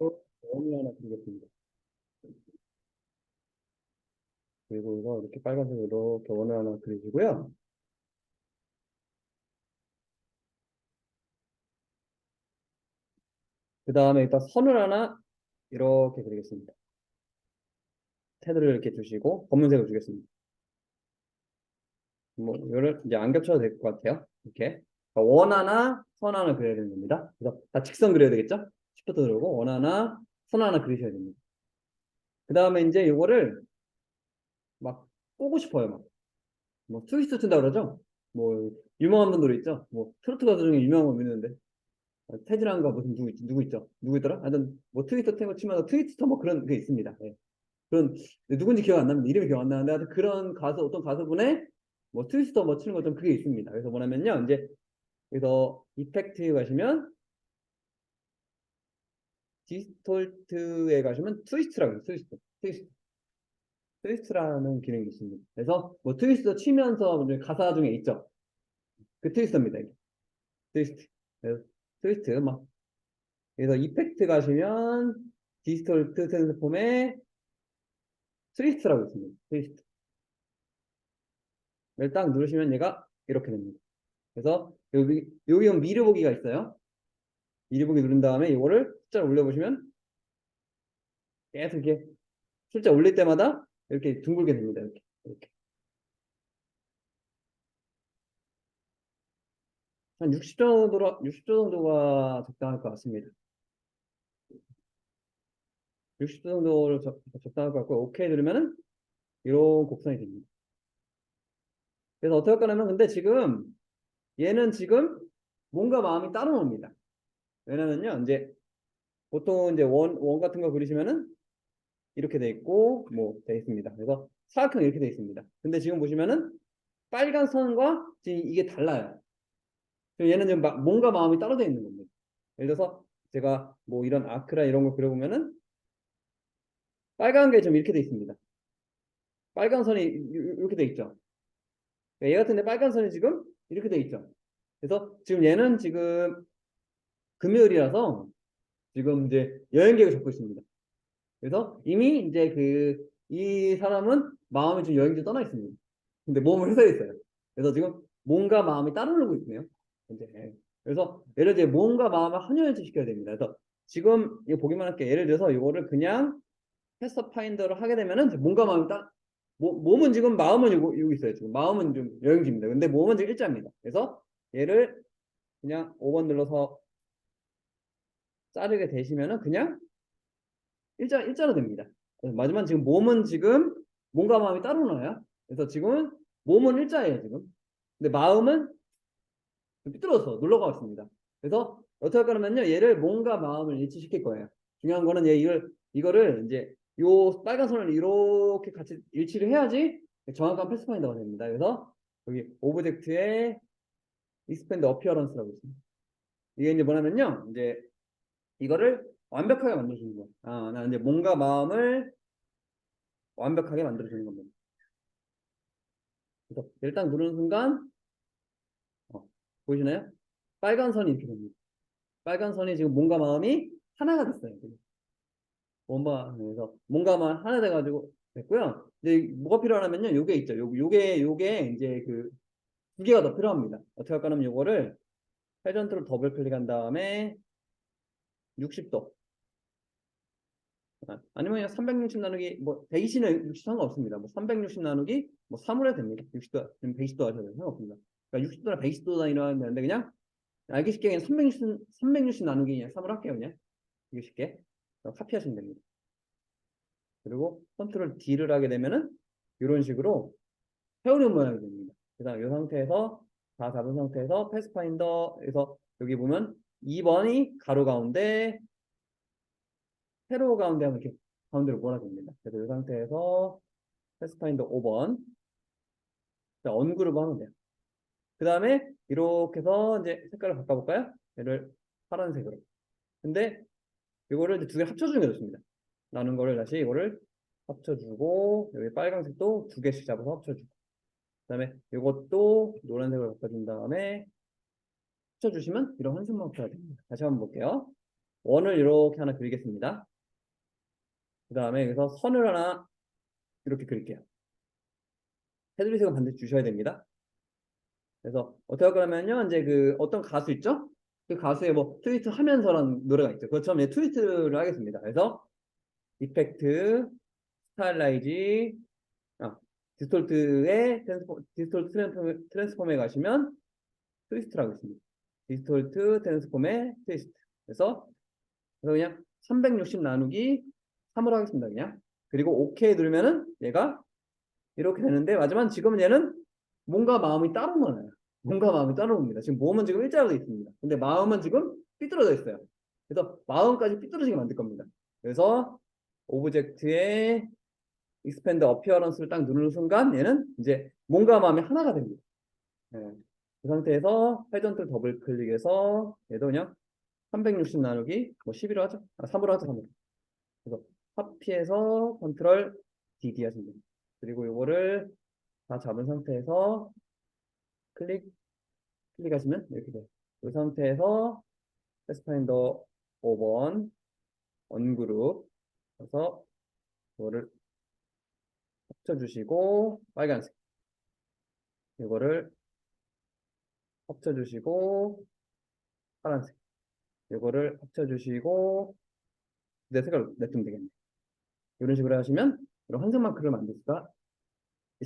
원을 하나 그리겠습니다. 그리고 이거 이렇게 빨간색으로 이렇게 원을 하나 그리시고요. 그 다음에 일단 선을 하나 이렇게 그리겠습니다. 테두리를 이렇게 주시고 검은색을 주겠습니다. 뭐 이거를 이제 안 겹쳐도 될 것 같아요. 이렇게 그러니까 원 하나, 선 하나 그려야 되는 겁니다. 그래서 다 직선 그려야 되겠죠? 시프트 누르고 원 하나, 선 하나 그리셔야 됩니다. 그 다음에 이제 이거를 막 꼬고 싶어요. 막. 뭐 트위스트 튼다 그러죠? 뭐 유명한 분들 있죠? 뭐 트로트 가수 중에 유명한 분 있는데 어, 태진아인가 무슨 누구, 있- 누구 있죠? 누구 있더라? 하여튼 뭐 트위터 탱고 치면 트위스터 뭐 그런 게 있습니다. 예. 그런 누군지 기억 안 납니다. 이름이 기억 안 나는데 하여튼 그런 가수 어떤 가수분의 뭐 트위스터 뭐 치는 것좀 그게 있습니다. 그래서 뭐냐면요. 이제 그래서 이펙트 가시면 디스톨트에 가시면 트위스트라고 해요. 트위스트. 트위스트. 트위스트라는 기능이 있습니다. 그래서 뭐 트위스트 치면서 가사 중에 있죠. 그 트위스트입니다. 이게. 트위스트. 트위스트 막 그래서 이펙트 가시면 디스톨트 트랜스폼에 트위스트라고 있습니다. 트위스트. 딱 누르시면 얘가 이렇게 됩니다. 그래서 여기 여기 미르 보기가 있어요. 미르 보기 누른 다음에 이거를 숫자를 올려보시면 계속 이렇게 숫자 올릴 때마다 이렇게 둥글게 됩니다. 이렇게 이렇게 한 60 정도로 60조 정도가 적당할 것 같습니다. 60도 정도로 적, 적당할 것 같고 오케이 누르면은 이런 곡선이 됩니다. 그래서 어떻게 할 거냐면 근데 지금 얘는 지금 뭔가 마음이 따로 놉니다. 왜냐면요 이제 보통 이제 원, 원 같은 거 그리시면은 이렇게 돼 있고 뭐 돼 있습니다. 그래서 사각형 이렇게 돼 있습니다. 근데 지금 보시면은 빨간 선과 지금 이게 달라요. 그럼 얘는 지금 마- 뭔가 마음이 따로 돼 있는 겁니다. 예를 들어서 제가 뭐 이런 아크라 이런 거 그려보면은 빨간 게 좀 이렇게 돼 있습니다. 빨간 선이 이- 이렇게 돼 있죠. 그러니까 얘 같은데 빨간 선이 지금 이렇게 돼 있죠. 그래서 지금 얘는 지금 금요일이라서 지금 이제 여행 계획을 잡고 있습니다. 그래서 이미 이제 그 이 사람은 마음이 좀 여행지 떠나 있습니다. 근데 몸은 회사에 있어요. 그래서 지금 몸과 마음이 따로 놀고 있네요. 이제 그래서 예를 들어 몸과 마음을 한연일치 시켜야 됩니다. 그래서 지금 이거 보기만 할게요. 예를 들어서 이거를 그냥 패스파인더를 하게 되면은 몸과 마음이 따 모- 몸은 지금 마음은 여기, 여기 있어요. 지금 마음은 좀 여행지입니다. 근데 몸은 지금 일자입니다. 그래서 얘를 그냥 5번 눌러서 자르게 되시면은 그냥 일자 일자로 됩니다. 마지막 지금 몸은 지금 몸과 마음이 따로 나요. 그래서 지금은 몸은 일자예요 지금. 근데 마음은 좀 삐뚤어서 놀러 가고 있습니다. 그래서 어떻게 할 거냐면요 얘를 몸과 마음을 일치시킬 거예요. 중요한 거는 얘 이걸 이거를 이제 요 빨간 선을 이렇게 같이 일치를 해야지 정확한 패스파인더가 됩니다. 그래서 여기 오브젝트에 익스펜드 어피어런스라고 있습니다. 이게 이제 뭐냐면요 이제 이거를 완벽하게 만들어주는 거예요. 아, 나 이제 몸과 마음을 완벽하게 만들어주는 겁니다. 그래서 일단 누르는 순간, 어, 보이시나요? 빨간 선이 이렇게 됩니다. 빨간 선이 지금 몸과 마음이 하나가 됐어요. 몸과, 그래서 마음 하나 돼가지고 됐고요. 이제 뭐가 필요하냐면요. 요게 있죠. 요, 요게, 요게 이제 그 두 개가 더 필요합니다. 어떻게 할까 하면 요거를 회전트로 더블 클릭한 다음에 60도. 아, 아니면 그냥 360 나누기 뭐 120는 60 상관없습니다. 뭐 360 나누기 뭐 3으로 해도 됩니다. 60도, 120도 하셔도. 상관없습니다. 그러니까 60도나 120도 단위로 하면 되는데 그냥 알기 쉽게 그냥 360, 360 나누기 그냥 3으로 할게요. 그냥 이게 쉽게 카피하시면 됩니다. 그리고 컨트롤 D를 하게 되면은 이런 식으로 세우는 모양이 됩니다. 그다음 이 상태에서 다 잡은 상태에서 패스파인더에서 여기 보면 2번이 가로 가운데 세로 가운데 하면 이렇게 가운데로 몰아줍니다. 그래서 이 상태에서 패스파인더 5번 언그룹 하면 돼요. 그 다음에 이렇게 해서 이제 색깔을 바꿔볼까요? 얘를 파란색으로. 근데 이거를 이제 두 개 합쳐주는 게 좋습니다. 나눈 거를 다시 이거를 합쳐주고 여기 빨간색도 두 개씩 잡아서 합쳐주고 그 다음에 이것도 노란색으로 바꿔준 다음에 합쳐주시면 이런 한숨만 펴야 됩니다. 다시 한번 볼게요. 원을 이렇게 하나 그리겠습니다. 그 다음에 여기서 선을 하나 이렇게 그릴게요. 테두리 색은 반드시 주셔야 됩니다. 그래서 어떻게 할 거냐면요. 이제 그 어떤 가수 있죠? 그 가수의 뭐 트위트 하면서라는 노래가 있죠. 그것처럼 이제 트위트를 하겠습니다. 그래서 이펙트, 스타일라이지, 아, 디스톨트의 트랜스포, 디스톨트 트랜스폼, 트랜스폼에 가시면 트위스트라고 있습니다. 디스톨트 트랜스폼의 트위스트. 그래서 그래서 그냥 360 나누기 3으로 하겠습니다. 그냥. 그리고 OK 누르면은 얘가 이렇게 되는데 마지막 지금은 얘는 뭔가 마음이 따로 노나요. 뭔가 마음이 따로 옵니다. 지금 몸은 지금 일자로 돼 있습니다. 근데 마음은 지금 삐뚤어져 있어요. 그래서 마음까지 삐뚤어지게 만들 겁니다. 그래서 오브젝트의 익스펜드 어피어런스를 딱 누르는 순간 얘는 이제 몸과 마음이 하나가 됩니다. 예. 그 상태에서 회전틀 더블 클릭해서 얘도 그냥 360 나누기 뭐 11로 하죠. 아, 3으로 하죠. 3으로. 그래서 카피해서 컨트롤 DD 하시면 됩니다. 그리고 요거를 다 잡은 상태에서 클릭 클릭하시면 이렇게 돼요. 이 상태에서 패스파인더 5번 언그룹 그래서 이거를 합쳐주시고 빨간색 이거를 합쳐주시고 파란색. 이거를 합쳐주시고 내 색깔 냅두면 되겠네. 이런 식으로 하시면 이런 환상 마크를 만들 수가